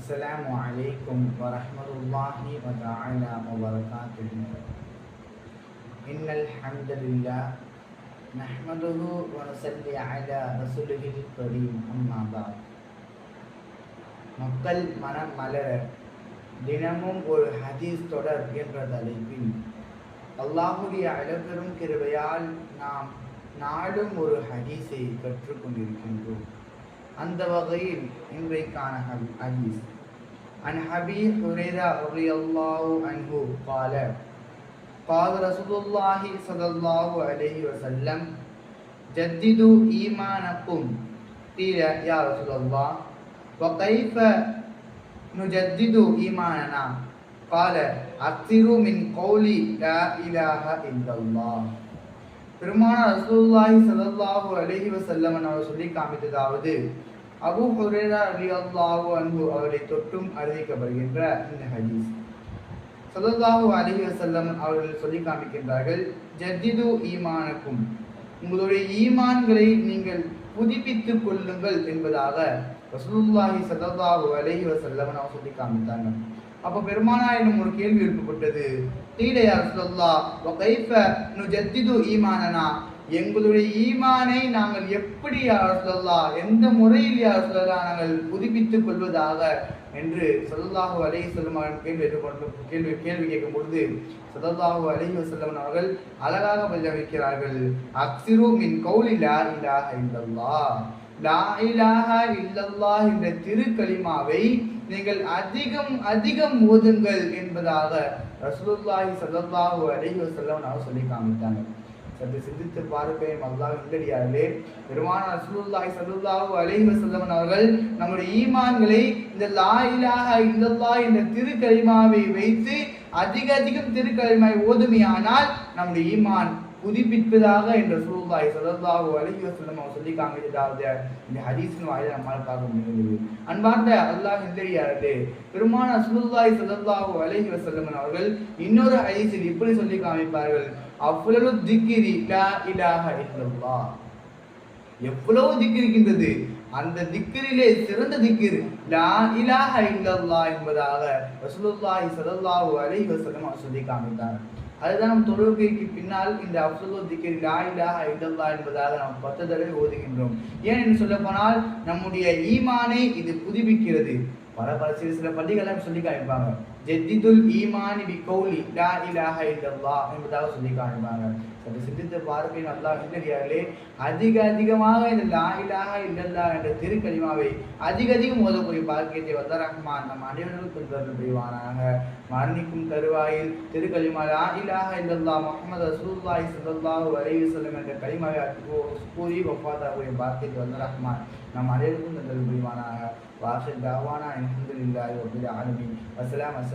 السلام عليكم ورحمة الله وتعالى وبركاته إن الحمد لله نحمده ونصلي على رسوله الكريم أما بعد மக்கள் மனம் மலர தினமும் ஒரு ஹதீஸ் தொடர் என்ற தலைப்பில் அல்லாஹுடைய அளப்பெரும் கிருபையால் நாம் நாடும் ஒரு ஹதீஸை கற்றுக்கொண்டிருக்கின்றோம் அந்த வகையில் இன்றைக்கான ஹ- ஹதீஸ் عن أبي هريرة رضي الله عنه قال قال رسول الله صلى الله عليه وسلم جددوا إيمانكم قيل يا رسول الله وكيف نجدد إيماننا قال أكثروا من قول لا إله إلا الله பெருமான ரசூல்லாஹி ஸல்லல்லாஹு அலஹி வஸல்லம் அவர் சொல்லி காமித்ததாவது அபு ஹுரேரா அலி அல்லாஹு அன்பு அவரை தொட்டும் அறிவிக்கப்படுகின்ற இந்த ஹதீஸ். ஸல்லல்லாஹு அலஹி வசல்லம் அவர்கள் சொல்லி காமிக்கின்றார்கள் ஜத்திது ஈமானக்கும் உங்களுடைய ஈமான்களை நீங்கள் புதுப்பித்துக் கொள்ளுங்கள் என்பதாக ரசூல்லாஹி ஸல்லல்லாஹு அலஹி வஸல்லம் அவர் சொல்லி காமித்தாங்க அப்ப பெருமானாயினும் ஒரு கேள்வி எழுப்பப்பட்டது. கீழே சொல்லா வ கைஃப நுஜத்திது ஈமானனா? எங்களுடைய ஈமானை நாங்கள் எப்படி யா ரசூலுல்லாஹ் எந்த முறையில் யார் ரசூலுல்லாஹ் நாங்கள் புதுப்பித்துக் கொள்வதாக? என்று சதல்லாஹு அலைஹி வஸல்லம் அவர்கள் கேள்வி ஏற்றுக்கொண்டு கேள்வி கேள்வி கேட்கும் பொழுது ஸல்லல்லாஹு அலைஹி வஸல்லம் அவர்கள் அழகாக பதிலளிக்கிறார்கள். அக்சிரு மின் கௌலி லா இலாஹ இல்லல்லாஹ் லா என்ற திருக்கலிமாவை நீங்கள் அதிகம் அதிகம் ஓதுங்கள் என்பதாக ரசூலுல்லாஹி ஸல்லல்லாஹு அலைஹி வஸல்லம் அவர் சொல்லி காமித்தாங்க. சற்று சிந்தித்து பார்ப்பேன் அல்லாஹ் இல்லடியார்களே. பெருமான ரசூலுல்லாஹி ஸல்லல்லாஹு அலைஹி வஸல்லம் அவர்கள் நம்முடைய ஈமான்களை இந்த லாயிலாக இல்லல்லா இந்த என்ற திருக்கலிமாவை வைத்து அதிக அதிகம் திருக்கலிமாவை ஓதுமையானால் நம்முடைய ஈமான் புதுப்பிப்பதாக என்ற சூழ்நாய் சொல்லல்லாஹு அலைஹி வஸல்லம் அவர் சொல்லி காமிச்சதாவது இந்த ஹதீஸின் வாயில நம்மால் பார்க்க முடிகிறது அன்பார்ந்த அல்லாஹ் இல்லையாரே பெருமான ரசூலுல்லாஹி ஸல்லல்லாஹு வலிஹி வஸல்லம் அவர்கள் இன்னொரு ஹதீஸில் இப்படி சொல்லி காமிப்பார்கள். அவ்வளவு திக்கிரி லா இலாஹ இல்லல்லாஹ். எவ்வளவு திக்கு இருக்கின்றது? அந்த திக்கிரிலே சிறந்த திக்கிர் லா இலாஹ இல்லல்லாஹ் என்பதாக ரசூலுல்லாஹி ஸல்லல்லாஹு அலைஹி வஸல்லம் அவர் சொல்லி காமித்தார் அதுதான் நம் தொழுகைக்கு பின்னால் இந்த அப்சுல்லு திக்கிர் லா ஐதல்லா என்பதாக நாம் பத்து தடவை ஓதுகின்றோம். ஏன் என்று சொல்ல போனால் நம்முடைய ஈமானை இது புதுப்பிக்கிறது. பல பல சில சில பள்ளிகள் சொல்லி காமிப்பாங்க. ஜெத்திதுல் ஈமானி பி கௌலி லா இலாஹ இல்லல்லா என்பதாக சொல்லி காமிப்பாங்க சற்று சிந்தித்து பார்ப்பேன் அல்லாஹ் இல்லடியார்களே அதிக அதிகமாக இந்த லா இலாஹ இல்லல்லா என்ற திருக்கலிமாவை அதிக அதிகம் ஓதக்கூடிய பாக்கியத்தை வந்த ரஹ்மான் நம் அனைவருக்கும் தருள் புரிவானாக மரணிக்கும் தருவாயில் திருக்கலிமா லா இலாஹ இல்லல்லா முகமது ரசூல்லாய் ஸல்லல்லாஹு வரைவு செல்லும் என்ற கலிமாவை கூறி ஒப்பாதாக்கூடிய பாக்கியத்தை வந்த ரஹ்மான் நம் அனைவருக்கும் தருள் புரிவானாக வாசல் தாவானா அல்ஹம்துலில்லாஹி ரப்பில் அஸ்லாம் அஸ்ஸலாமு